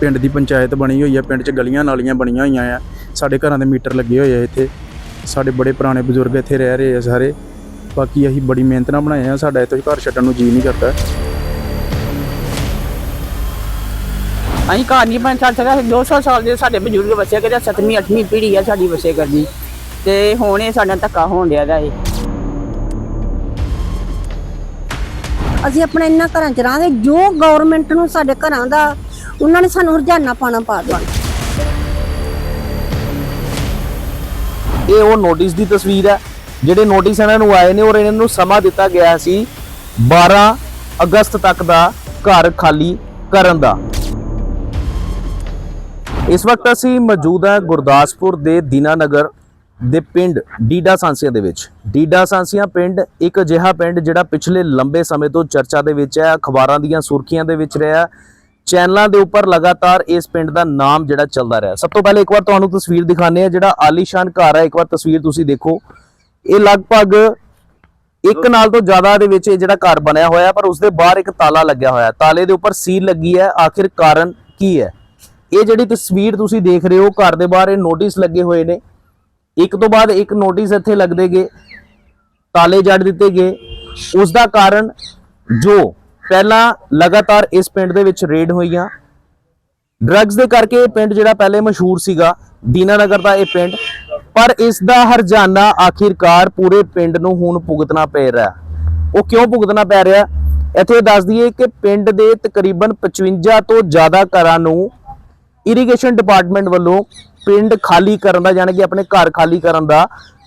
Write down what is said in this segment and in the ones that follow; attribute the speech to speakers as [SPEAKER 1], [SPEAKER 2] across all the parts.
[SPEAKER 1] ਪਿੰਡ ਦੀ ਪੰਚਾਇਤ ਬਣੀ ਹੋਈ ਆ ਪਿੰਡ 'ਚ ਗਲੀਆਂ ਨਾਲੀਆਂ ਬਣੀਆਂ ਹੋਈਆਂ ਆ। ਸਾਡੇ ਘਰਾਂ ਦੇ ਮੀਟਰ ਲੱਗੇ ਹੋਏ ਆ ਇੱਥੇ। ਸਾਡੇ ਬੜੇ ਪੁਰਾਣੇ ਬਜ਼ੁਰਗ ਇੱਥੇ ਰਹਿ ਰਹੇ ਆ ਸਾਰੇ। ਬਾਕੀ ਅਸੀਂ ਬੜੀ ਮਿਹਨਤ ਨਾਲ ਬਣਾਏ ਆ ਸਾਡਾ ਇੱਥੇ ਘਰ ਛੱਡਣ ਨੂੰ ਜੀ ਨਹੀਂ ਕਰਦਾ।
[SPEAKER 2] ਅਸੀਂ ਘਰ ਨਹੀਂ ਬਣ ਛੱਡ ਸਕਿਆ। 200 ਸਾਲ ਦੇ ਸਾਡੇ ਬਜ਼ੁਰਗ ਵਸੇ ਕਰਦੇ ਸੱਤਵੀਂ ਅੱਠਵੀਂ ਪੀੜ੍ਹੀ ਆ ਸਾਡੀ ਵਸੇ ਕਰਦੀ ਤੇ ਹੁਣ ਇਹ ਸਾਡਾ ਧੱਕਾ ਹੋਣ ਡਿਆ ਦਾ ਇਹ।
[SPEAKER 3] ਅਸੀਂ ਆਪਣੇ ਇੰਨਾ ਘਰਾਂ ਚ ਰਾਂਗੇ ਜੋ ਗਵਰਨਮੈਂਟ ਨੂੰ ਸਾਡੇ ਘਰਾਂ ਦਾ ਉਹਨਾਂ ਨੇ ਸਾਨੂੰ ਹਰਜਾਨਾ ਪਾਣਾ ਪਾ ਦਿੱਤਾ
[SPEAKER 4] ਇਹ ਉਹ ਨੋਟਿਸ ਦੀ ਤਸਵੀਰ ਹੈ, ਜਿਹੜੇ ਨੋਟਿਸ ਇਹਨਾਂ ਨੂੰ ਆਏ ਨੇ ਔਰ ਇਹਨਾਂ ਨੂੰ ਸਮਾਂ ਦਿੱਤਾ ਗਿਆ ਸੀ 12 ਅਗਸਤ ਤੱਕ ਦਾ ਘਰ ਖਾਲੀ ਕਰਨ ਦਾ। ਇਸ ਵਕਤ ਅਸੀਂ ਮੌਜੂਦ ਹਾਂ ਗੁਰਦਾਸਪੁਰ ਦੇ ਦੀਨਾਨਗਰ ਦੇ ਪਿੰਡ ਡੀਡਾ ਸਾਂਸੀਆਂ ਦੇ ਵਿੱਚ। ਡੀਡਾ ਸਾਂਸੀਆਂ ਪਿੰਡ ਇੱਕ ਅਜਿਹਾ ਪਿੰਡ ਜਿਹੜਾ ਪਿਛਲੇ ਲੰਬੇ ਸਮੇਂ ਤੋਂ ਚਰਚਾ ਦੇ ਵਿੱਚ ਹੈ, ਅਖਬਾਰਾਂ ਦੀਆਂ ਸੁਰਖੀਆਂ ਦੇ ਵਿੱਚ ਰਿਹਾ ਚੈਨਲਾਂ ਦੇ ਉੱਪਰ ਲਗਾਤਾਰ ਇਸ ਪਿੰਡ ਦਾ ਨਾਮ ਜਿਹੜਾ ਚੱਲਦਾ ਰਿਹਾ। ਸਭ ਤੋਂ ਪਹਿਲੇ ਇੱਕ ਵਾਰ ਤੁਹਾਨੂੰ ਤਸਵੀਰ ਦਿਖਾਣੇ ਆ ਜਿਹੜਾ ਆਲੀਸ਼ਾਨ ਘਰ ਹੈ। ਇੱਕ ਵਾਰ ਤਸਵੀਰ ਤੁਸੀਂ ਦੇਖੋ। ਇਹ ਲਗਭਗ ਇੱਕ ਨਾਲ ਤੋਂ ਜ਼ਿਆਦਾ ਦੇ ਵਿੱਚ ਇਹ ਜਿਹੜਾ ਘਰ ਬਣਿਆ ਹੋਇਆ, ਪਰ ਉਸ ਦੇ ਬਾਹਰ ਇੱਕ ਤਾਲਾ ਲੱਗਿਆ ਹੋਇਆ। ਤਾਲੇ ਦੇ ਉੱਪਰ ਸੀਲ ਲੱਗੀ ਹੈ। ਆਖਿਰ ਕਾਰਨ ਕੀ ਹੈ? ਇਹ ਜਿਹੜੀ ਤਸਵੀਰ ਤੁਸੀਂ ਦੇਖ ਰਹੇ ਹੋ, ਘਰ ਦੇ ਬਾਹਰ ਇਹ ਨੋਟਿਸ ਲੱਗੇ ਹੋਏ ਨੇ। ਇੱਕ ਤੋਂ ਬਾਅਦ ਇੱਕ ਨੋਟਿਸ ਇੱਥੇ ਲੱਗਦੇ ਗਏ। ਤਾਲੇ ਜੜ ਦਿੱਤੇ ਗਏ। ਉਸ ਦਾ ਕਾਰਨ ਜੋ ਪਹਿਲਾਂ ਲਗਾਤਾਰ ਇਸ ਪਿੰਡ ਦੇ ਵਿੱਚ ਰੇਡ ਹੋਈਆਂ। ਡਰੱਗਸ ਦੇ ਕਰਕੇ ਇਹ ਪਿੰਡ ਜਿਹੜਾ ਪਹਿਲੇ ਮਸ਼ਹੂਰ ਸੀਗਾ, ਦੀਨਾਨਗਰ ਦਾ ਇਹ ਪਿੰਡ। ਪਰ ਇਸ ਦਾ ਹਰਜਾਨਾ ਆਖਿਰਕਾਰ ਪੂਰੇ ਪਿੰਡ ਨੂੰ ਹੁਣ ਭੁਗਤਣਾ ਪੈ ਰਿਹਾ ਉਹ ਕਿਉਂ ਭੁਗਤਣਾ ਪੈ ਰਿਹਾ ਇੱਥੇ ਦੱਸ ਦਈਏ ਕਿ ਪਿੰਡ ਦੇ ਤਕਰੀਬਨ 55 ਤੋਂ ਜ਼ਿਆਦਾ ਘਰਾਂ ਨੂੰ ਇਰੀਗੇਸ਼ਨ ਡਿਪਾਰਟਮੈਂਟ ਵੱਲੋਂ ਪਿੰਡ ਖਾਲੀ ਕਰਨ ਦਾ, ਯਾਨੀ ਕਿ ਆਪਣੇ ਘਰ ਖਾਲੀ ਕਰਨ ਦਾ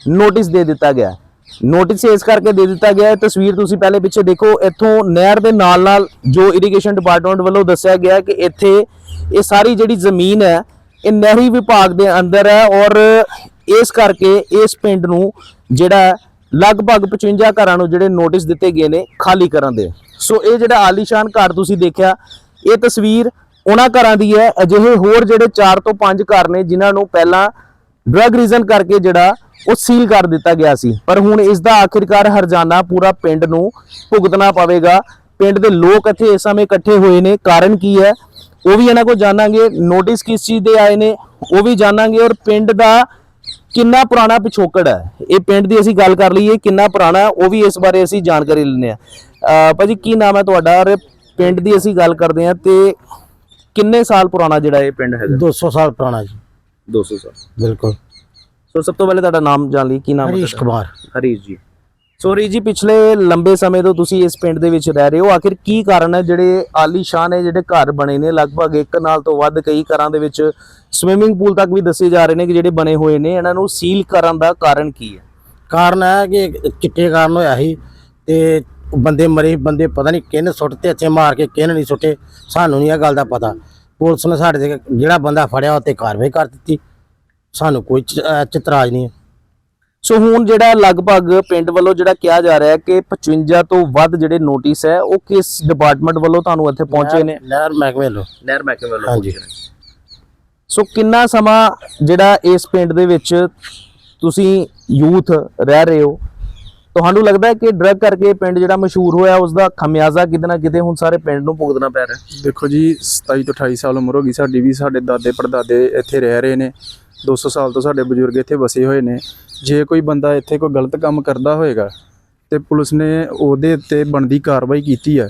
[SPEAKER 4] ਨੋਟਿਸ ਦੇ ਦਿੱਤਾ ਗਿਆ ਨੋਟਿਸ ਇਸ ਕਰਕੇ ਦੇ ਦਿੱਤਾ ਗਿਆ ਹੈ। ਤਸਵੀਰ ਤੁਸੀਂ ਪਹਿਲੇ ਪਿੱਛੇ ਦੇਖੋ, ਇੱਥੋਂ ਨਹਿਰ ਦੇ ਨਾਲ ਨਾਲ ਜੋ ਇਰੀਗੇਸ਼ਨ ਡਿਪਾਰਟਮੈਂਟ ਵੱਲੋਂ ਦੱਸਿਆ ਗਿਆ ਹੈ ਕਿ ਇੱਥੇ ਇਹ ਸਾਰੀ ਜਿਹੜੀ ਜ਼ਮੀਨ ਹੈ, ਇਹ ਨਹਿਰੀ ਵਿਭਾਗ ਦੇ ਅੰਦਰ ਹੈ ਔਰ ਇਸ ਕਰਕੇ ਇਸ ਪਿੰਡ ਨੂੰ ਜਿਹੜਾ ਲਗਭਗ 55 ਘਰਾਂ ਨੂੰ ਜਿਹੜੇ ਨੋਟਿਸ ਦਿੱਤੇ ਗਏ ਨੇ ਖਾਲੀ ਕਰਨ ਦੇ। ਸੋ ਇਹ ਜਿਹੜਾ ਆਲੀਸ਼ਾਨ ਘਰ ਤੁਸੀਂ ਦੇਖਿਆ, ਇਹ ਤਸਵੀਰ ਉਹਨਾਂ ਘਰਾਂ ਦੀ ਹੈ। ਅਜਿਹੇ ਹੋਰ ਜਿਹੜੇ 4 ਤੋਂ 5 ਘਰ ਨੇ, ਜਿਨ੍ਹਾਂ ਨੂੰ ਪਹਿਲਾਂ ਡਰਗ ਰੀਜ਼ਨ ਕਰਕੇ ਜਿਹੜਾ ਉਹ ਸੀਲ ਕਰ ਦਿੱਤਾ ਗਿਆ ਸੀ। ਪਰ ਹੁਣ ਇਸ ਦਾ ਆਖਿਰਕਾਰ ਹਰਜਾਨਾ ਪੂਰਾ ਪਿੰਡ ਨੂੰ ਭੁਗਤਣਾ ਪਵੇਗਾ। ਪਿੰਡ ਦੇ ਲੋਕ ਇੱਥੇ ਇਸ ਸਮੇਂ ਇਕੱਠੇ ਹੋਏ ਨੇ। ਕਾਰਨ ਕੀ ਹੈ? ਉਹ ਵੀ ਇਹਨਾਂ ਕੋਲ ਜਾਣਾਂਗੇ। ਨੋਟਿਸ ਕਿਸ ਚੀਜ਼ ਦੇ ਆਏ ਨੇ? ਉਹ ਵੀ ਜਾਣਾਂਗੇ। ਔਰ ਪਿੰਡ ਦਾ ਕਿੰਨਾ ਪੁਰਾਣਾ ਪਿਛੋਕੜ ਹੈ? ਇਹ ਪਿੰਡ ਦੀ ਅਸੀਂ ਗੱਲ ਕਰ ਲਈਏ ਕਿੰਨਾ ਪੁਰਾਣਾ ਉਹ ਵੀ ਇਸ ਬਾਰੇ ਅਸੀਂ ਜਾਣਕਾਰੀ ਲੈਣੇ ਆ ਭਾਜੀ ਕੀ ਨਾਮ ਹੈ ਤੁਹਾਡਾ? ਔਰ ਪਿੰਡ ਦੀ ਅਸੀਂ ਗੱਲ ਕਰਦੇ ਆ ਤੇ ਕਿੰਨੇ ਸਾਲ ਪੁਰਾਣਾ ਜਿਹੜਾ ਇਹ ਪਿੰਡ ਹੈਗਾ?
[SPEAKER 5] 200 ਸਾਲ ਪੁਰਾਣਾ ਜੀ।
[SPEAKER 4] 200 ਸਾਲ।
[SPEAKER 5] ਬਿਲਕੁਲ।
[SPEAKER 4] ਸੋ ਸਭ ਤੋਂ ਪਹਿਲੇ ਤੁਹਾਡਾ ਨਾਮ ਜਾਣ ਲਈ ਕੀ ਨਾਮ ਹੈ
[SPEAKER 5] ਹਰੀਸ਼? ਕੁਮਾਰ।
[SPEAKER 4] ਹਰੀਸ਼ ਜੀ। ਸੋ ਹਰੀਸ਼ ਜੀ ਪਿਛਲੇ ਲੰਬੇ ਸਮੇਂ ਤੋਂ ਤੁਸੀਂ ਇਸ ਪਿੰਡ ਦੇ ਵਿੱਚ ਰਹਿ ਰਹੇ ਹੋ। ਆਖਿਰ ਕੀ ਕਾਰਨ ਹੈ? ਜਿਹੜੇ ਆਲੀਸ਼ਾਨ ਹੈ ਜਿਹੜੇ ਘਰ ਬਣੇ ਨੇ ਲਗਭਗ ਇੱਕ ਨਾਲ ਤੋਂ ਵੱਧ ਕਈ ਘਰਾਂ ਦੇ ਵਿੱਚ ਸਵਿਮਿੰਗ ਪੂਲ ਤੱਕ ਵੀ ਦੱਸੇ ਜਾ ਰਹੇ ਨੇ ਕਿ ਜਿਹੜੇ ਬਣੇ ਹੋਏ ਨੇ। ਇਹਨਾਂ ਨੂੰ ਸੀਲ ਕਰਨ ਦਾ ਕਾਰਨ ਕੀ ਹੈ?
[SPEAKER 5] ਕਾਰਨ ਹੈ ਕਿ ਚਿੱਟੇ ਕਾਰਨ ਹੋਇਆ ਸੀ ਤੇ ਬੰਦੇ ਮਰੇ ਬੰਦੇ ਪਤਾ ਨਹੀਂ ਕਿਹਨੇ ਸੁੱਟ ਤੇ ਅੱਛੇ ਮਾਰ ਕੇ ਕਿਹਨੇ ਨਹੀਂ ਸੁੱਟੇ। ਸਾਨੂੰ ਨਹੀਂ ਇਹ ਗੱਲ ਦਾ ਪਤਾ। ਪੁਲਿਸ ਨੇ ਸਾਡੇ ਤੇ ਜਿਹੜਾ ਬੰਦਾ ਫੜਿਆ ਉਹ ਤੇ ਕਾਰਵਾਈ ਕਰ ਦਿੱਤੀ। ਸਾਨੂੰ ਕੋਈ ਚਿਤਰਾਜ ਨਹੀਂ ਹੈ।
[SPEAKER 4] ਸੋ ਹੁਣ ਜਿਹੜਾ ਲਗਭਗ ਪਿੰਡ ਵੱਲੋਂ ਜਿਹੜਾ ਕਿਹਾ ਜਾ ਰਿਹਾ ਹੈ ਕਿ 55 ਤੋਂ ਵੱਧ ਜਿਹੜੇ ਨੋਟਿਸ ਹੈ ਉਹ ਕਿਸ ਡਿਪਾਰਟਮੈਂਟ ਵੱਲੋਂ ਤੁਹਾਨੂੰ ਇੱਥੇ ਪਹੁੰਚੇ ਨੇ?
[SPEAKER 5] ਨਹਿਰ ਮਹਿਕਮੇ ਵੱਲੋਂ।
[SPEAKER 4] ਨਹਿਰ ਮਹਿਕਮੇ ਵੱਲੋਂ
[SPEAKER 5] ਹਾਂਜੀ।
[SPEAKER 4] ਸੋ ਕਿੰਨਾ ਸਮਾਂ ਜਿਹੜਾ ਇਸ ਪਿੰਡ ਦੇ ਵਿੱਚ ਤੁਸੀਂ ਯੂਥ ਰਹਿ ਰਹੇ ਹੋ? ਤੁਹਾਨੂੰ ਲੱਗਦਾ ਹੈ ਕਿ ਡਰਗ ਕਰਕੇ ਪਿੰਡ ਜਿਹੜਾ ਮਸ਼ਹੂਰ ਹੋਇਆ ਉਸ ਦਾ ਖਮਿਆਜ਼ਾ ਕਿਤੇ ਨਾ ਕਿਤੇ ਹੁਣ ਸਾਰੇ ਪਿੰਡ ਨੂੰ ਭੁਗਤਣਾ ਪੈ ਰਿਹਾ ਹੈ?
[SPEAKER 1] ਦੇਖੋ ਜੀ 27 ਤੋਂ 28 ਸਾਲ ਉਮਰ ਹੋ ਗਈ ਸਾਡੀ ਵੀ ਸਾਡੇ ਦਾਦੇ ਪੜਦਾਦੇ ਇੱਥੇ ਰਹਿ ਰਹੇ ਨੇ। 200 ਸਾਲ ਤੋਂ ਸਾਡੇ ਬਜ਼ੁਰਗ ਇੱਥੇ ਵਸੇ ਹੋਏ ਨੇ। ਜੇ ਕੋਈ ਬੰਦਾ ਇੱਥੇ ਕੋਈ ਗਲਤ ਕੰਮ ਕਰਦਾ ਹੋਏਗਾ ਤੇ ਪੁਲਿਸ ਨੇ ਉਹਦੇ ਉੱਤੇ ਬਣਦੀ ਕਾਰਵਾਈ ਕੀਤੀ ਹੈ,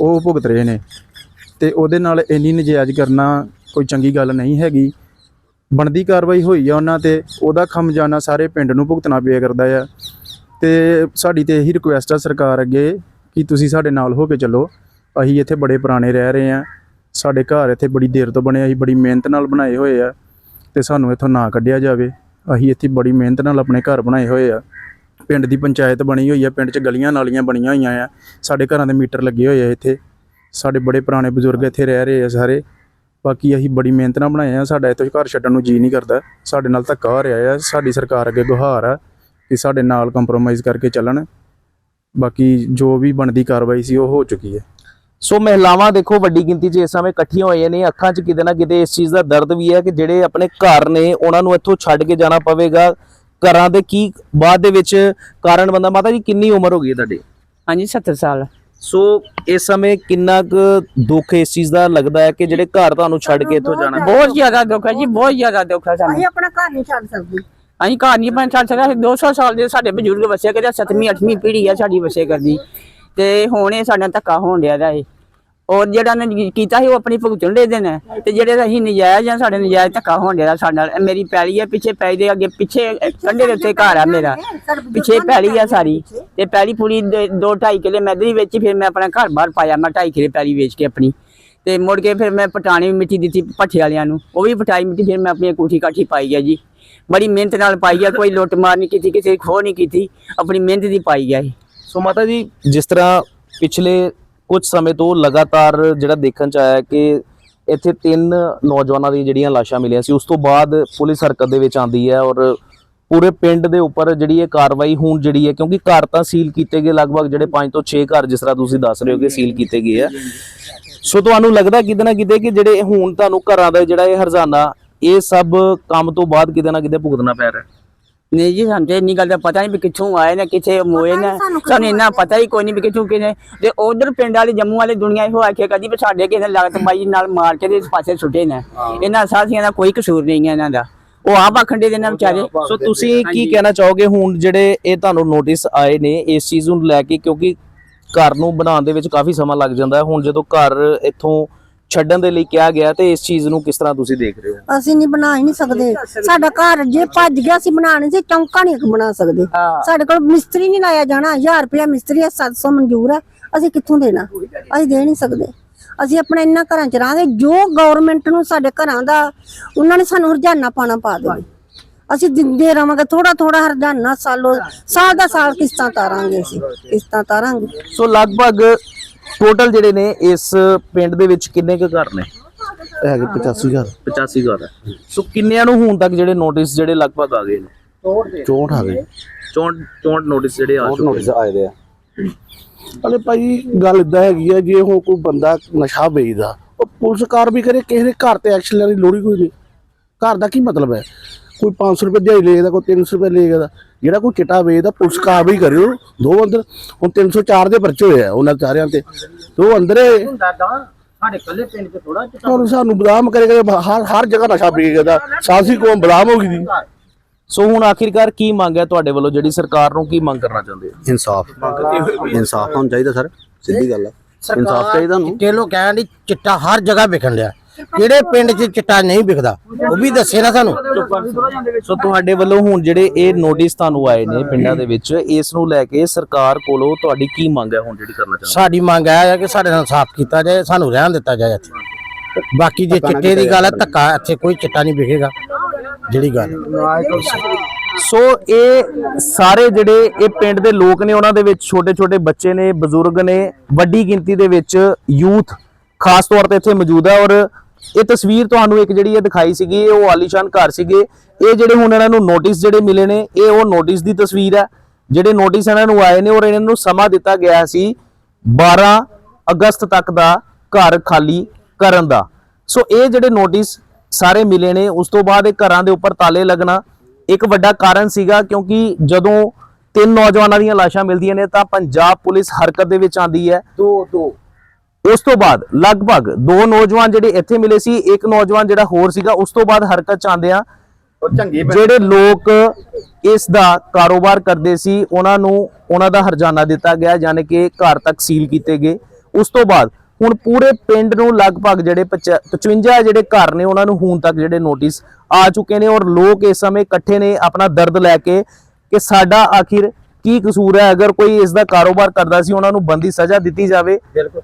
[SPEAKER 1] ਉਹ ਭੁਗਤ ਰਹੇ ਨੇ। ਤੇ ਉਹਦੇ ਨਾਲ ਇੰਨੀ ਨਜਾਇਜ਼ ਕਰਨਾ ਕੋਈ ਚੰਗੀ ਗੱਲ ਨਹੀਂ ਹੈਗੀ। ਬਣਦੀ ਕਾਰਵਾਈ ਹੋਈ ਆ ਉਹਨਾਂ ਤੇ, ਉਹਦਾ ਖਮਜਾਨਾ ਸਾਰੇ ਪਿੰਡ ਨੂੰ ਭੁਗਤਣਾ ਪਿਆ ਕਰਦਾ ਆ। ਤੇ ਸਾਡੀ ਤੇ ਇਹੀ ਰਿਕੁਐਸਟ ਆ ਸਰਕਾਰ ਅੱਗੇ ਕਿ ਤੁਸੀਂ ਸਾਡੇ ਨਾਲ ਹੋ ਕੇ ਚੱਲੋ। ਅਸੀਂ ਇੱਥੇ ਬੜੇ ਪੁਰਾਣੇ ਰਹਿ ਰਹੇ ਆ। ਸਾਡੇ ਘਰ ਇੱਥੇ ਬੜੀ ਦੇਰ ਤੋਂ ਬਣੇ ਅਸੀਂ ਬੜੀ ਮਿਹਨਤ ਨਾਲ ਬਣਾਏ ਹੋਏ ਆ। ਤੇ ਸਾਨੂੰ ਇੱਥੋਂ ਨਾ ਕੱਢਿਆ ਜਾਵੇ। ਅਸੀਂ ਇੱਥੇ ਬੜੀ ਮਿਹਨਤ ਨਾਲ ਆਪਣੇ ਘਰ ਬਣਾਏ ਹੋਏ ਆ। ਪਿੰਡ ਦੀ ਪੰਚਾਇਤ ਬਣੀ ਹੋਈ ਆ, ਪਿੰਡ 'ਚ ਗਲੀਆਂ ਨਾਲੀਆਂ ਬਣੀਆਂ ਹੋਈਆਂ ਆ। ਸਾਡੇ ਘਰਾਂ ਦੇ ਮੀਟਰ ਲੱਗੇ ਹੋਏ ਆ ਇੱਥੇ। ਸਾਡੇ ਬੜੇ ਪੁਰਾਣੇ ਬਜ਼ੁਰਗ ਇੱਥੇ ਰਹਿ ਰਹੇ ਆ ਸਾਰੇ। ਬਾਕੀ ਅਸੀਂ ਬੜੀ ਮਿਹਨਤ ਨਾਲ ਬਣਾਏ ਆ। ਸਾਡਾ ਇੱਥੇ ਘਰ ਛੱਡਣ ਨੂੰ ਜੀ ਨਹੀਂ ਕਰਦਾ। ਸਾਡੇ ਨਾਲ ਧੱਕਾ ਹੋ ਰਿਹਾ ਆ। ਸਾਡੀ ਸਰਕਾਰ ਅੱਗੇ ਗੁਹਾਰ ਆ ਕਿ ਸਾਡੇ ਨਾਲ ਕੰਪਰੋਮਾਈਜ਼ ਕਰਕੇ ਚੱਲਣ। ਬਾਕੀ ਜੋ ਵੀ ਬਣਦੀ ਕਾਰਵਾਈ ਸੀ ਉਹ ਹੋ ਚੁੱਕੀ ਹੈ।
[SPEAKER 4] ਸੋ ਮਹਿਲਾਵਾਂ ਦੇਖੋ ਵੱਡੀ ਗਿਣਤੀ 'ਚ ਇਸ ਸਮੇਂ ਇਕੱਠੀਆਂ ਹੋਈਆਂ ਨੇ। ਅੱਖਾਂ 'ਚ ਕਿਤੇ ਨਾ ਕਿਤੇ ਇਸ ਚੀਜ਼ ਦਾ ਦਰਦ ਵੀ ਹੈ ਕਿ ਜਿਹੜੇ ਆਪਣੇ ਘਰ ਨੇ ਉਹਨਾਂ ਨੂੰ ਇੱਥੋਂ ਛੱਡ ਕੇ ਜਾਣਾ ਪਵੇਗਾ। ਘਰਾਂ ਦੇ ਕੀ ਬਾਅਦ ਦੇ ਵਿੱਚ ਕਾਰਨ ਬੰਦਾ ਮਾਤਾ ਜੀ ਕਿੰਨੀ ਉਮਰ ਹੋ ਗਈ ਹੈ ਤੁਹਾਡੀ?
[SPEAKER 2] ਹਾਂਜੀ 70 ਸਾਲ।
[SPEAKER 4] ਸੋ ਇਸ ਸਮੇਂ ਕਿੰਨਾ ਕੁ ਦੁੱਖ ਇਸ ਚੀਜ਼ ਦਾ ਲੱਗਦਾ ਹੈ ਕਿ ਜਿਹੜੇ ਘਰ ਤੁਹਾਨੂੰ ਛੱਡ ਕੇ ਇੱਥੋਂ ਜਾਣਾ?
[SPEAKER 2] ਬਹੁਤ ਜ਼ਿਆਦਾ ਦੁੱਖ ਹੈ ਜੀ ਬਹੁਤ ਜ਼ਿਆਦਾ ਦੁੱਖ ਹੈ ਸਾਨੂੰ।
[SPEAKER 3] ਅਸੀਂ ਆਪਣਾ ਘਰ ਨਹੀਂ ਛੱਡ ਸਕਦੇ।
[SPEAKER 2] ਅਸੀਂ ਘਰ ਨਹੀਂ ਬਣ ਛੱਡ ਸਕਦਾ। 200 ਸਾਲ ਦੇ ਸਾਡੇ ਬਜ਼ੁਰਗ ਵਸੇ ਕਰਦੇ 7ਵੀਂ 8ਵੀਂ ਪੀੜ੍ਹੀ ਆ ਸਾਡੀ ਵਸੇ ਕਰਦੀ। ਤੇ ਹੁਣ ਇਹ ਸਾਡਾ ਧੱਕਾ ਹੋਣ ਡਿਆ ਦਾ ਏ ਔਰ ਜਿਹੜਾ ਨੇ ਕੀਤਾ ਸੀ, ਉਹ ਆਪਣੀ ਭੁਗਤਣ ਦੇ ਦੇਣ ਤੇ ਜਿਹੜੇ ਅਸੀਂ ਨਜਾਇਜ਼ ਆ ਸਾਡੇ ਨਜਾਇਜ਼ ਧੱਕਾ ਹੋਣ ਡਿਆ ਸਾਡੇ ਨਾਲ, ਇਹ ਮੇਰੀ ਪੈਲੀ ਆ, ਪਿੱਛੇ ਪੈ ਦੇ ਅੱਗੇ ਪਿੱਛੇ ਕੰਢੇ ਦੇ ਉੱਤੇ ਘਰ ਆ ਮੇਰਾ। ਪਿੱਛੇ ਪੈਲੀ ਆ ਸਾਰੀ। ਤੇ ਪੈਲੀ ਪੂਰੀ 2.5 ਕਿਲੇ ਮੈਂ ਦੀ ਵੇਚੀ, ਫਿਰ ਮੈਂ ਆਪਣਾ ਘਰ ਬਾਹਰ ਪਾਇਆ। ਮੈਂ 2.5 ਕਿਲੇ ਪੈਲੀ ਵੇਚ ਕੇ ਆਪਣੀ। ਤੇ ਮੁੜ ਕੇ ਫਿਰ ਮੈਂ ਪਟਾਣੀ ਵੀ ਮਿੱਟੀ ਦਿੱਤੀ ਭੱਠੇ ਵਾਲਿਆਂ ਨੂੰ। ਉਹ ਵੀ ਪਟਾਈ ਮਿੱਟੀ, ਫਿਰ ਮੈਂ ਆਪਣੀ ਕੋਠੀ ਕਾਠੀ ਪਾਈ ਆ ਜੀ। ਬੜੀ ਮਿਹਨਤ ਨਾਲ ਪਾਈ ਆ, ਕੋਈ ਲੁੱਟ ਮਾਰ ਨਹੀਂ ਕੀਤੀ, ਕਿਸੇ ਦੀ ਖੋਹ ਨਹੀਂ ਕੀਤੀ। ਆਪਣੀ ਮਿਹਨਤ ਦੀ ਪਾਈ ਆ ਇਹ।
[SPEAKER 4] ਸੋ ਮਾਤਾ ਜੀ, ਜਿਸ ਤਰ੍ਹਾਂ ਪਿਛਲੇ ਕੁਝ ਸਮੇਂ ਤੋਂ ਲਗਾਤਾਰ ਜਿਹੜਾ ਦੇਖਣ ਚ ਆਇਆ ਕਿ ਇੱਥੇ ਤਿੰਨ ਨੌਜਵਾਨਾਂ ਦੀ ਜਿਹੜੀਆਂ ਲਾਸ਼ਾਂ ਮਿਲੀਆਂ ਸੀ, ਉਸ ਤੋਂ ਬਾਅਦ ਪੁਲਿਸ ਹਰਕਤ ਦੇ ਵਿੱਚ ਆਂਦੀ ਹੈ ਔਰ ਪੂਰੇ ਪਿੰਡ ਦੇ ਉੱਪਰ ਜਿਹੜੀ ਇਹ ਕਾਰਵਾਈ ਹੁਣ ਜਿਹੜੀ ਹੈ, ਕਿਉਂਕਿ ਘਰ ਤਾਂ ਸੀਲ ਕੀਤੇ ਗਏ ਲਗਭਗ ਜਿਹੜੇ 5 ਤੋਂ 6 ਘਰ ਜਿਸ ਤਰ੍ਹਾਂ ਤੁਸੀਂ ਦੱਸ ਰਹੇ ਹੋ ਕਿ ਸੀਲ ਕੀਤੇ ਗਏ ਆ। ਸੋ ਤੁਹਾਨੂੰ ਲੱਗਦਾ ਕਿਤੇ ਨਾ ਕਿਤੇ ਕਿ ਜਿਹੜੇ ਹੁਣ ਤੁਹਾਨੂੰ ਘਰਾਂ ਦਾ ਜਿਹੜਾ ਇਹ ਹਰਜ਼ਾਨਾ, ਇਹ ਸਭ ਕੰਮ ਤੋਂ ਬਾਅਦ ਕਿਤੇ ਨਾ ਕਿਤੇ ਭੁਗਤਣਾ ਪੈ ਰਿਹਾ
[SPEAKER 2] ਨਹੀਂ ਜੀ ਸਾਨੂੰ ਤੇ ਇੰਨੀ ਗੱਲ ਦਾ ਪਤਾ ਨਹੀਂ ਵੀ ਕਿੱਥੋਂ ਆਏ ਨੇ ਕਿੱਥੇ ਮੋਏ ਨੇ।
[SPEAKER 3] ਸਾਨੂੰ
[SPEAKER 2] ਇੰਨਾ ਪਤਾ ਹੀ ਕੋਈ ਨਹੀਂ ਵੀ ਕਿੱਥੋਂ ਕਿਨੇ ਤੇ ਉਧਰ ਪਿੰਡ ਵਾਲੇ ਜੰਮੂ ਵਾਲੇ ਦੁਨੀਆ ਇਹੋ ਆਖਿਆ ਕਦੀ ਵੀ ਸਾਡੇ ਕਿਸੇ ਨੇ ਲਗਤ ਬਾਈ ਨਾਲ ਮਾਰ ਕੇ ਇਸ ਪਾਸੇ ਸੁੱਟੇ ਨੇ। ਇਹਨਾਂ ਸਾਥੀਆਂ ਦਾ ਕੋਈ ਕਸੂਰ ਨਹੀਂ ਹੈ ਇਹਨਾਂ ਦਾ। ਉਹ ਆਪ ਆਖੰਡੇ ਦੇ ਨੇ ਵਿਚਾਰੇ।
[SPEAKER 4] ਸੋ ਤੁਸੀਂ ਕੀ ਕਹਿਣਾ ਚਾਹੋਗੇ? ਹੁਣ ਜਿਹੜੇ ਇਹ ਤੁਹਾਨੂੰ ਨੋਟਿਸ ਆਏ ਨੇ ਇਸ ਚੀਜ਼ ਨੂੰ ਲੈ ਕੇ ਕਿਉਂਕਿ ਘਰ ਨੂੰ ਬਣਾਉਣ ਦੇ ਵਿੱਚ ਕਾਫੀ ਸਮਾਂ ਲੱਗ ਜਾਂਦਾ ਹੈ। ਹੁਣ ਜਦੋਂ ਘਰ ਇੱਥੋਂ ਛੱਡਣ ਦੇ ਲਈ ਕਿਹਾ ਗਿਆ ਤੇ ਇਸ ਚੀਜ਼ ਨੂੰ ਕਿਸ ਤਰ੍ਹਾਂ ਤੁਸੀਂ ਦੇਖ ਰਹੇ ਹੋ?
[SPEAKER 3] ਅਸੀਂ ਨਹੀਂ ਬਣਾ ਹੀ ਨਹੀਂ ਸਕਦੇ। ਸਾਡਾ ਘਰ ਜੇ ਭੱਜ ਗਿਆ ਅਸੀਂ ਬਣਾਣੇ ਸੀ ਚੌਂਕਾ ਨਹੀਂ ਬਣਾ ਸਕਦੇ। ਸਾਡੇ ਕੋਲ ਮਿਸਤਰੀ ਨਹੀਂ ਲਾਇਆ ਜਾਣਾ 1000 ਰੁਪਇਆ ਮਿਸਤਰੀ ਹੈ 700 ਮਨਜ਼ੂਰ ਹੈ ਅਸੀਂ ਕਿੱਥੋਂ ਦੇਣਾ? ਅਸੀਂ ਦੇ ਨਹੀਂ ਸਕਦੇ। ਅਸੀਂ ਆਪਣੇ ਇੰਨਾ ਘਰਾਂ ਚ ਰਾਂਗੇ ਜੋ ਗਵਰਨਮੈਂਟ ਨੂੰ ਸਾਡੇ ਘਰਾਂ ਦਾ ਉਹਨਾਂ ਨੇ ਸਾਨੂੰ ਹਰਜਾਨਾ ਪਾਣਾ ਪਾ ਦੇਵੇ। ਅਸੀਂ ਦਿੰਦੇ ਰਵਾਂਗੇ ਥੋੜਾ ਥੋੜਾ ਹਰਜਾਨਾ ਸਾਲੋ ਸਾਲ ਦਾ ਸਾਲ ਕਿਸ਼ਤਾਂ ਤਾਰਾਂਗੇ ਅਸੀਂ ਕਿਸ਼ਤਾਂ ਤਾਰਾਂਗੇ।
[SPEAKER 4] ਸੋ ਲਗਭਗ ਟੋਟਲ ਜਿਹੜੇ ਨੇ ਇਸ ਪਿੰਡ ਦੇ ਵਿੱਚ ਕਿੰਨੇ ਕੁ ਘਰ ਨੇ?
[SPEAKER 5] ਹੈਗੇ 85000
[SPEAKER 4] 85 ਘਰ ਹੈ ਸੋ ਕਿੰਨਿਆਂ ਨੂੰ ਹੁਣ ਤੱਕ ਜਿਹੜੇ ਨੋਟਿਸ ਜਿਹੜੇ ਲਗਭਗ ਆ ਗਏ ਨੇ?
[SPEAKER 5] 64 ਆ ਗਏ।
[SPEAKER 4] 64 64 ਨੋਟਿਸ ਜਿਹੜੇ ਆ ਚੁੱਕੇ ਨੇ।
[SPEAKER 5] ਆਏ ਦੇ ਆ। ਅਲੇ ਭਾਈ ਗੱਲ ਇਦਾਂ ਹੈਗੀ ਆ ਜੇ ਹੁਣ ਕੋਈ ਬੰਦਾ ਨਸ਼ਾ ਵੇਚਦਾ ਉਹ ਪੁਲਿਸ ਕਾਰ ਵੀ ਕਰੇ ਕਿਸੇ ਦੇ ਘਰ ਤੇ ਐਕਸ਼ਨ ਲੈਣ ਦੀ ਲੋੜ ਹੀ ਕੋਈ ਨਹੀਂ। ਘਰ ਦਾ ਕੀ ਮਤਲਬ ਹੈ? ਕੋਈ 500 ਰੁਪਏ ਦਿਹਾੜੀ ਲੇਗਾ ਕੋਈ 300 ਰੁਪਏ ਲੇਗਾ ਜਿਹੜਾ ਕੋਈ ਚਿੱਟਾ ਵੇਚਦਾ ਪੁਲਿਸ ਕਾਰ ਵੀ ਕਰਿਓ ਦੋ ਅੰਦਰ ਹੁਣ 304 ਦੇ ਪਰਚੇ ਹੋਏ ਆ ਉਹਨਾਂ ਚਾਰਿਆਂ ਤੇ। ਤੇ ਉਹ ਅੰਦਰ
[SPEAKER 2] ਸਾਡੇ ਕੱਲੇ ਪਿੰਡ ਚ ਥੋੜਾ
[SPEAKER 5] ਹੁਣ ਸਾਨੂੰ ਬਦਨਾਮ ਕਰੇਗਾ ਹਰ ਹਰ ਜਗ੍ਹਾ ਨਸ਼ਾ ਵੇਚਦਾ ਸਾਸੀ ਕੌਮ ਬਦਨਾਮ ਹੋ ਗਈ ਦੀ।
[SPEAKER 4] ਸੋ ਹੁਣ ਆਖਿਰਕਾਰ ਕੀ ਮੰਗ ਹੈ ਤੁਹਾਡੇ ਵੱਲੋਂ? ਜਿਹੜੀ ਸਰਕਾਰ ਨੂੰ ਕੀ ਮੰਗ ਕਰਨਾ ਚਾਹੁੰਦੇ ਹੋ?
[SPEAKER 6] ਇਨਸਾਫ। ਇਨਸਾਫ ਹੋਣਾ ਚਾਹੀਦਾ ਸਰ। ਸਿੱਧੀ ਗੱਲ ਹੈ ਇਨਸਾਫ ਚਾਹੀਦਾ ਨੂੰ
[SPEAKER 5] ਚਿੱਟੇ ਲੋ ਕਹਿਣ ਦੀ ਚਿੱਟਾ ਹਰ ਜਗ੍ਹਾ ਵਿਕਣ ਲਿਆ ਕਿਹੜੇ ਪਿੰਡ 'ਚ ਚਿੱਟਾ ਨਹੀਂ ਵਿਕਦਾ ਉਹ ਵੀ ਦੱਸੇ ਨਾ ਸਾਨੂੰ।
[SPEAKER 4] ਸੋ ਤੁਹਾਡੇ ਵੱਲੋਂ ਹੁਣ ਜਿਹੜੇ ਇਹ ਨੋਟਿਸ ਤੁਹਾਨੂੰ ਆਏ ਨੇ ਪਿੰਡਾਂ ਦੇ ਵਿੱਚ ਇਸ ਨੂੰ ਲੈ ਕੇ ਸਰਕਾਰ ਕੋਲੋਂ ਤੁਹਾਡੀ ਕੀ ਮੰਗ ਹੈ ਹੁਣ ਜਿਹੜੀ ਕਰਨਾ ਚਾਹੁੰਦੇ?
[SPEAKER 5] ਸਾਡੀ ਮੰਗ ਹੈ ਕਿ ਸਾਡੇ ਨਾਲ ਸਾਫ਼ ਕੀਤਾ ਜਾਏ ਸਾਨੂੰ ਰਹਿਣ ਦਿੱਤਾ ਜਾਏ ਇੱਥੇ। ਬਾਕੀ ਜੇ ਚਿੱਟੇ ਦੀ ਗੱਲ ਹੈ ਧੱਕਾ ਇੱਥੇ ਕੋਈ ਚਿੱਟਾ ਨਹੀਂ ਵਿਕੇਗਾ ਜਿਹੜੀ ਗੱਲ
[SPEAKER 4] ਸੋ ਇਹ ਸਾਰੇ ਜਿਹੜੇ ਇਹ ਪਿੰਡ ਦੇ ਲੋਕ ਨੇ ਉਹਨਾਂ ਦੇ ਵਿੱਚ ਛੋਟੇ ਛੋਟੇ ਬੱਚੇ ਨੇ ਬਜ਼ੁਰਗ ਨੇ ਵੱਡੀ ਗਿਣਤੀ ਦੇ ਵਿੱਚ ਯੂਥ ਖਾਸ ਤੌਰ ਤੇ ਇੱਥੇ ਮੌਜੂਦ ਹੈ ਔਰ ਇਹ ਤਸਵੀਰ ਤੁਹਾਨੂੰ ਇੱਕ ਜਿਹੜੀ ਇਹ ਦਿਖਾਈ ਸੀਗੀ ਉਹ ਆਲੀਸ਼ਾਨ ਘਰ ਸੀਗੇ। ਇਹ ਜਿਹੜੇ ਹੁਣ ਇਹਨਾਂ ਨੂੰ ਨੋਟਿਸ ਜਿਹੜੇ ਮਿਲੇ ਨੇ, ਇਹ ਉਹ ਨੋਟਿਸ ਦੀ ਤਸਵੀਰ ਹੈ। ਜਿਹੜੇ ਨੋਟਿਸ ਇਹਨਾਂ ਨੂੰ ਆਏ ਨੇ ਔਰ ਇਹਨਾਂ ਨੂੰ ਸਮਾਂ ਦਿੱਤਾ ਗਿਆ ਸੀ 12 ਅਗਸਤ ਤੱਕ ਦਾ ਘਰ ਖਾਲੀ ਕਰਨ ਦਾ। ਸੋ ਇਹ ਜਿਹੜੇ ਨੋਟਿਸ ਸਾਰੇ ਮਿਲੇ ਨੇ, ਉਸ ਤੋਂ ਬਾਅਦ ਇਹ ਘਰਾਂ ਦੇ ਉੱਪਰ ਤਾਲੇ ਲੱਗਣਾ ਇੱਕ ਵੱਡਾ ਕਾਰਨ ਸੀਗਾ ਕਿਉਂਕਿ ਜਦੋਂ ਤਿੰਨ ਨੌਜਵਾਨਾਂ ਦੀਆਂ ਲਾਸ਼ਾਂ ਮਿਲਦੀਆਂ ਨੇ ਤਾਂ ਪੰਜਾਬ ਪੁਲਿਸ ਹਰਕਤ ਦੇ ਵਿੱਚ ਆਂਦੀ ਹੈ।
[SPEAKER 5] ਦੋ ਦੋ।
[SPEAKER 4] ਉਸ ਤੋਂ ਬਾਅਦ ਲਗਭਗ ਦੋ ਨੌਜਵਾਨ ਜਿਹੜੇ ਇੱਥੇ ਮਿਲੇ ਸੀ ਇੱਕ ਨੌਜਵਾਨ ਜਿਹੜਾ ਹੋਰ ਸੀਗਾ ਉਸ ਤੋਂ ਬਾਅਦ ਹਰਕਤ ਚ ਆਂਦੇ ਆ। ਜਿਹੜੇ ਲੋਕ ਇਸ ਦਾ ਕਾਰੋਬਾਰ ਕਰਦੇ ਸੀ ਉਹਨਾਂ ਨੂੰ ਉਹਨਾਂ ਦਾ ਹਰਜਾਨਾ ਦਿੱਤਾ ਗਿਆ ਯਾਨੀ ਕਿ ਘਰ ਤੱਕ ਸੀਲ ਕੀਤੇ ਗਏ। ਉਸ ਤੋਂ ਬਾਅਦ ਹੁਣ ਪੂਰੇ ਪਿੰਡ ਨੂੰ ਲਗਭਗ ਜਿਹੜੇ 55 ਜਿਹੜੇ ਘਰ ਨੇ ਉਹਨਾਂ ਨੂੰ ਹੁਣ ਤੱਕ ਜਿਹੜੇ ਨੋਟਿਸ ਆ ਚੁੱਕੇ ਨੇ ਔਰ ਲੋਕ ਇਸ ਸਮੇਂ ਇਕੱਠੇ ਨੇ ਆਪਣਾ ਦਰਦ ਲੈ ਕੇ ਕਿ ਸਾਡਾ ਆਖਿਰ ਕੀ ਕਸੂਰ ਹੈ? ਅਗਰ ਕੋਈ ਇਸ ਦਾ ਕਾਰੋਬਾਰ ਕਰਦਾ ਸੀ ਉਹਨਾਂ ਨੂੰ ਬੰਦੀ ਸਜ਼ਾ ਦਿੱਤੀ ਜਾਵੇ।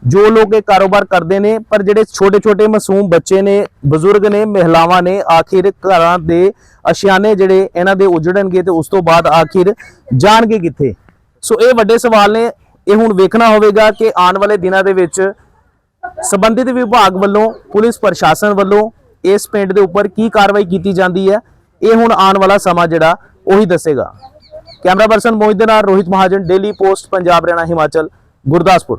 [SPEAKER 4] ਜੋ ਲੋਕ ਇਹ ਕਾਰੋਬਾਰ ਕਰਦੇ ਨੇ ਪਰ ਜਿਹੜੇ ਛੋਟੇ ਛੋਟੇ ਮਾਸੂਮ ਬੱਚੇ ਨੇ ਬਜ਼ੁਰਗ ਨੇ ਮਹਿਲਾਵਾਂ ਨੇ ਆਖਿਰ ਘਰਾਂ ਦੇ ਅਸ਼ਿਆਨੇ ਜਿਹੜੇ ਇਹਨਾਂ ਦੇ ਉਜੜਨਗੇ ਤੇ ਉਸ ਤੋਂ ਬਾਅਦ ਆਖਿਰ ਜਾਣਗੇ ਕਿੱਥੇ? ਸੋ ਇਹ ਵੱਡੇ ਸਵਾਲ ਨੇ। ਇਹ ਹੁਣ ਵੇਖਣਾ ਹੋਵੇਗਾ ਕਿ ਆਉਣ ਵਾਲੇ ਦਿਨਾਂ ਦੇ ਵਿੱਚ ਸੰਬੰਧਿਤ ਵਿਭਾਗ ਵੱਲੋਂ ਪੁਲਿਸ ਪ੍ਰਸ਼ਾਸਨ ਵੱਲੋਂ ਇਸ ਪਿੰਡ ਦੇ ਉੱਪਰ ਕੀ ਕਾਰਵਾਈ ਕੀਤੀ ਜਾਂਦੀ ਹੈ? ਇਹ ਹੁਣ ਆਉਣ ਵਾਲਾ ਸਮਾਂ ਜਿਹੜਾ ਉਹੀ ਦੱਸੇਗਾ। ਕੈਮਰਾ ਪਰਸਨ ਮੋਹਿਤ ਦੇ ਨਾਲ ਰੋਹਿਤ ਮਹਾਜਨ ਡੇਲੀ ਪੋਸਟ ਪੰਜਾਬ ਹਰਿਆਣਾ ਹਿਮਾਚਲ ਗੁਰਦਾਸਪੁਰ।